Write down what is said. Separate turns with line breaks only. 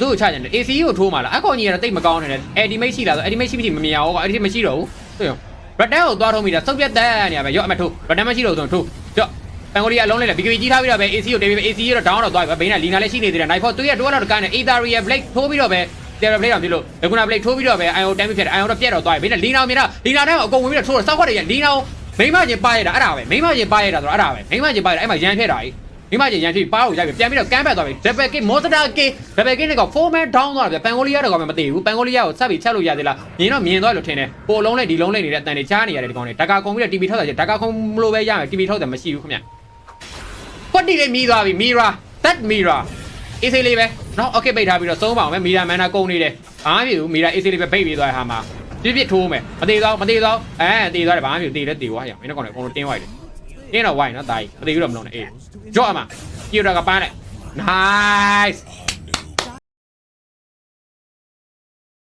သူ့ကိုချကြတယ် AC ကိုထိုးမှလားအကောင်ကြီးကတော့တိတ်မကောင်းနေတယ် Ultimate ရှိလားဆို Ultimate ရှိမရှိမမြင်အောင်ကွာ Ultimate မရှိတော့ဘူးတွေ့ရော Redden ကိုသွားထုံးမိတာစုပ်ပြတ်တဲ့နေရာပဲရော့အမထိုး Redden မရှိတော့ဆိုထိုးရော့ပန်ကိုလီကအလုံးလေးလေ BKB ကြီးထားပြီးတော့ပဲ AC ကိုတေးပြီး AC ရောတော့ down တော့သွားပြီဘေးနဲ့လီနာလည်းရှိနေသေးတယ် Night Force သူရဲ့တိုးတော့ကန်နေ Aether Blade ထိုးပြီးတော့ပဲ Terra Blade တော့ပြလို့ Laguna Blade ထိုးပြီးတော့ပဲ IO တမ်းပြဖြစ်တယ် IO တော့ပြတ်တော့သွားပြီဘေးနဲ့လီနာကိုမြင်တော့လီနာနဲ့အကုန်ဝင်ပြီးတော့ထိုးတော့စောက်ခွက်တွေရလီနာကိုမိမချင်းပါရတာအဲ့ဒါပဲမိမချင်းပါရတာဆိုတော့အဲ့ဒါပဲမိမချင်းပါရတာအဲ့မှာရန်ဖြစ်တာကြီး မိမချင်းရန်ဖြစ်ပါကိုရိုက်ပြီးပြန်ပြီးတော့ကမ်းဘက်သွားပြီ Double Kick Monster Kick Double Kick နဲ့က4 man down သွားတယ်ပန်ကိုလီယာတော့ကမသိဘူးပန်ကိုလီယာကိုဆက်ပြီးချက်လို့ရသေးလားမြင်တော့မြင်သွားလို့ထင်တယ်ပိုလုံးနဲ့ဒီလုံးနဲ့နေတဲ့အတန်တွေချားနေရတယ်ဒီကောင်တွေဒါကာကုံပြီးတော့ TV ထောက်တာကျဒါကာကုံမလို့ပဲရမယ် TV ထောက်တယ်မရှိဘူးခင်ဗျကွက်တီလေးမီးသွားပြီ Mira that Mira အေးစေးလေးပဲနော် okay ပိတ်ထားပြီးတော့သုံးပါအောင်မယ် Mira Mana ကုံနေတယ်ဘာမှမဖြစ်ဘူး Mira အေးစေးလေးပဲပိတ်ပြီးသွားတဲ့ဟာမှာပြစ်ပြစ်ထိုးမယ်မသေးတော့မသေးတော့အဲသေးသွားတယ်ဘာမှမဖြစ်ဘူးသေးတယ်သေးသွားရအောင်မင်းတို့ကောင်တွေအကုန်လုံးတင်းသွားတယ် တင်းတော့ဝိုင်းနော်တာကြီးမသေးဘူးတော့မလုံးနဲ့အေးကြော့အမကြည့်ရတာကပန်းလိုက် nice